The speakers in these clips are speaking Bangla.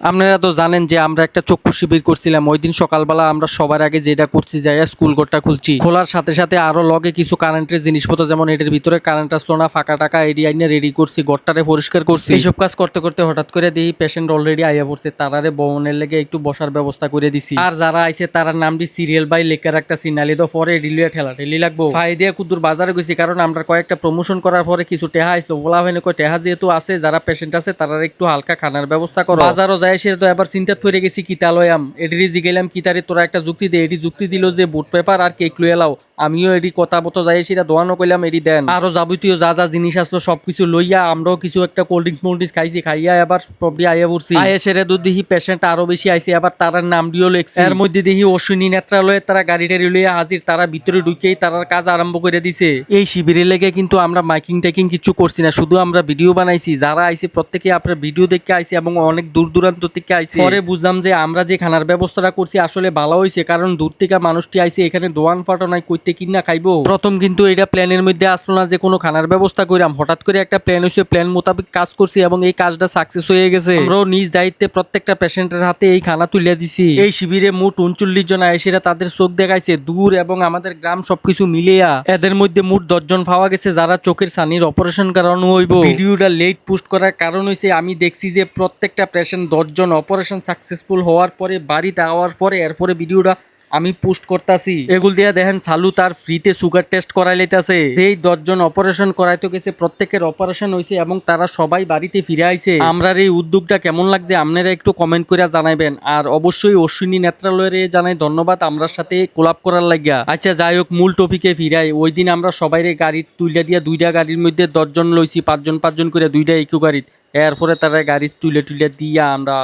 আপনারা তো জানেন যে আমরা একটা চক্ষু শিবির করছিলাম। ওই দিন সকালবেলা আমরা সবার আগে যেটা করছি যাই স্কুল ঘরটা খুলছি। খোলার সাথে সাথে আরও লগে কিছু কারেন্টের জিনিসপত্র যেমন এটার ভিতরে কারেন্ট আসলো না ফাঁকা টাকা এডি আইনে রেডি করছি ঘরটারে পরিষ্কার করছি। এইসব কাজ করতে করতে হঠাৎ করে দেখি পেশেন্ট অলরেডি আইয়া পড়ছে। তারারে বমনের লেগে একটু বসার ব্যবস্থা করে দিছি। আর যারা আইছে তারা নামটি সিরিয়াল বাই লেখা রাখতেছি নালি তো পরে এডিলিয়া ঠেলা ঠেলি লাগবো। ফাই দিয়ে কুদুর বাজারে গেছি কারণ আমরা কয়েকটা প্রমোশন করার পরে কিছু টেহা আইসলো। বলা হয়নি কয় টেহা যেহেতু আছে যারা পেশেন্ট আছে তারা একটু হালকা খানার ব্যবস্থা করো। বাজারও যায় সে তো এবার চিন্তা থরে গেছি কিতা লয়াম রিজি গেলাম কিতারে তোরা একটা যুক্তি দে। এটি যুক্তি দিল যে বুট পেপার আর কেক লয়ে এলাও আমিও এডি কথা মতো যাই সেটা দোয়ানো কইলাম এডি দেন। আরও যাবতীয় যা যা জিনিস আসলো সবকিছু লইয়া আমরাও কিছু একটা কোল্ড ড্রিঙ্কস মোল্ড ড্রিঙ্কস খাইছি খাইয়া এবার সবটি আইয়া পড়ছি। আইয়া সেরে দুধ দেখি পেশেন্ট আরও বেশি আইছে আবার তারার নাম দিও লেখছে। এর মধ্যে দেখি অশ্বিনী নেত্রালয়ে তারা গাড়ি টাড়ি লইয়া হাজির তারা ভিতরে ঢুকেই তারার কাজ আরম্ভ করে দিছে। এই শিবিরের লেগে কিন্তু আমরা মাইকিং টাইকিং কিছু করছি না শুধু আমরা ভিডিও বানাইছি যারা আইছে প্রত্যেকে আপনার ভিডিও দেখে আইছে এবং অনেক দূর দূরান্ত থেকে আইছে। পরে বুঝলাম যে আমরা যে খানার ব্যবস্থাটা করছি আসলে ভালো হয়েছে কারণ দূর থেকে মানুষটি আইছে এখানে দোয়ান ফাটো নাই কইতে কিনা খাইবো। প্রথম কিন্তু এটা প্ল্যানের মধ্যে আসলো না যে কোনো খানার ব্যবস্থা কইরাম। হঠাৎ করে একটা প্ল্যান হয়েছে প্ল্যান মোতাবেক কাজ করছি এবং এই কাজটা সাকসেস হয়ে গেছে। আমরাও নিজ দায়িত্বে প্রত্যেকটা পেশেন্টের হাতে এই খানা তুলে দিছি। এই শিবিরে মোট উনচল্লিশ জন আয়েসেরা তাদের চোখ দেখাইছে, দূর এবং আমাদের গ্রাম সবকিছু মিলিয়া। এদের মধ্যে মোট দশজন পাওয়া গেছে যারা চোখের সানির অপারেশন করানো হইব। ভিডিওটা লেট পোস্ট করার কারণ হয়েছে আমি দেখছি যে প্রত্যেকটা পেশেন্ট দশজন অপারেশন সাকসেসফুল হওয়ার পরে, বাড়িতে আওয়ার পরে, এরপরে ভিডিওটা আমি পোস্ট করতাছি। এগুল দিয়া দেখেন সালু তার ফ্রিতে সুগার টেস্ট করাই লইতাছে। যেই দশজন অপারেশন করাইতে গেছে, প্রত্যেকের অপারেশন হয়েছে এবং তারা সবাই বাড়িতে ফিরে আইছে। আমরার এই উদ্যোগটা কেমন লাগছে আপনারা একটু কমেন্ট করে জানাইবেন। আর অবশ্যই অশ্বিনী নেত্রালয়ের জানাই ধন্যবাদ আমরার সাথে কোলাপ করার লাগিয়া। আচ্ছা যাই হোক, মূল টপিকে ফিরাই। ওই দিন আমরা সবাই গাড়ি তুলে দিয়া দুইটা গাড়ির মধ্যে দশজন লইছি, পাঁচজন পাঁচজন করে দুইটা ইকো গাড়ি এরপরে তারা গাড়ি তুলে তুলে দিয়া আমরা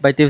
বাইতে